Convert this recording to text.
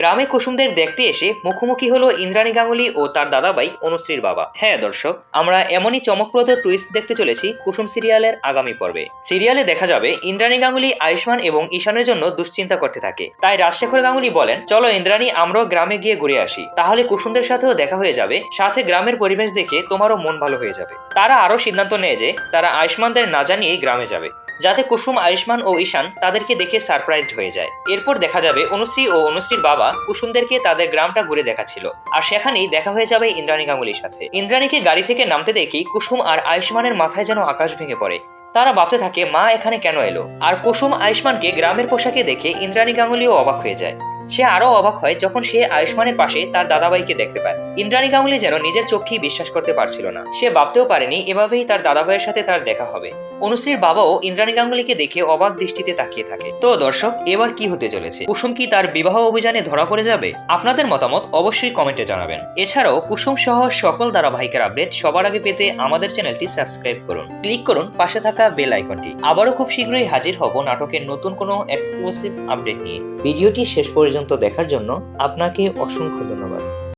গ্রামে কুসুমদের দেখতে এসে মুখোমুখি হলো ইন্দ্রাণী গাঙ্গুলি ও তার দাদাভাই অনুশ্রীর বাবা। হ্যাঁ দর্শক, আমরা এমনই চমকপ্রদ টুইস্ট দেখতে চলেছি কুসুম সিরিয়ালের আগামী পর্বে। সিরিয়ালে দেখা যাবে ইন্দ্রাণী গাঙ্গুলি আয়ুষ্মান এবং ঈশানের জন্য দুশ্চিন্তা করতে থাকে। তাই রাজশেখর গাঙ্গুলি বলেন, চলো ইন্দ্রাণী, আমরাও গ্রামে গিয়ে ঘুরে আসি। তাহলে কুসুমদের সাথেও দেখা হয়ে যাবে। সাথে গ্রামের পরিবেশ দেখে তোমারও মন ভালো হয়ে যাবে। তারা আরও সিদ্ধান্ত নেয় যে, তারা আয়ুষ্মানদের না জানিয়েই গ্রামে যাবে। যাতে কুসুম, আয়ুষ্মান ও ঈশান তাদেরকে দেখে সারপ্রাইজড হয়ে যায়। এরপর দেখা যাবে অনুশ্রী ও অনুশ্রীর বাবা কুসুমদেরকে তাদের গ্রামটা ঘুরে দেখাচ্ছিল। আর সেখানেই দেখা হয়ে যাবে ইন্দ্রাণী গাঙ্গুলির সাথে। ইন্দ্রাণীকে গাড়ি থেকে নামতে দেখি কুসুম আর আয়ুষ্মানের মাথায় যেন আকাশ ভেঙে পড়ে। তারা ভাবতে থাকে, মা এখানে কেন এলো? আর কুসুম আয়ুষ্মানকে গ্রামের পোশাকে দেখে ইন্দ্রাণী গাঙ্গুলিও অবাক হয়ে যায়। সে আরও অবাক হয় যখন সে আয়ুষ্মানের পাশে তার দাদাভাইকে দেখতে পায়। ইন্দ্রাণী গাঙ্গুলি যেন নিজের চোখেই বিশ্বাস করতে পারছিল না। সে ভাবতেও পারেনি, এভাবেই তার দাদাভাইয়ের সাথে তার দেখা হবে। অনুশ্রীর বাবাও ইন্দ্রাণী গাঙ্গুলিকে দেখে অবাক দৃষ্টিতে তাকিয়ে থাকে। তো দর্শক, এবার কি হতে চলেছে? কুসুম কি তার বিবাহ অভিযানে ধরা পড়ে যাবে? আপনাদের মতামত অবশ্যই কমেন্টে জানাবেন। এছাড়াও, কুসুম সহ সকল ধারাবাহিকের আপডেট সবার আগে পেতে আমাদের চ্যানেলটি সাবস্ক্রাইব করুন। ক্লিক করুন পাশে থাকা বেল আইকনটি। আবারও খুব শীঘ্রই হাজির হব নাটকের নতুন কোনো এক্সক্লুসিভ আপডেট নিয়ে। ভিডিওটি শেষ পর্যন্ত দেখার জন্য আপনাকে অসংখ্য ধন্যবাদ।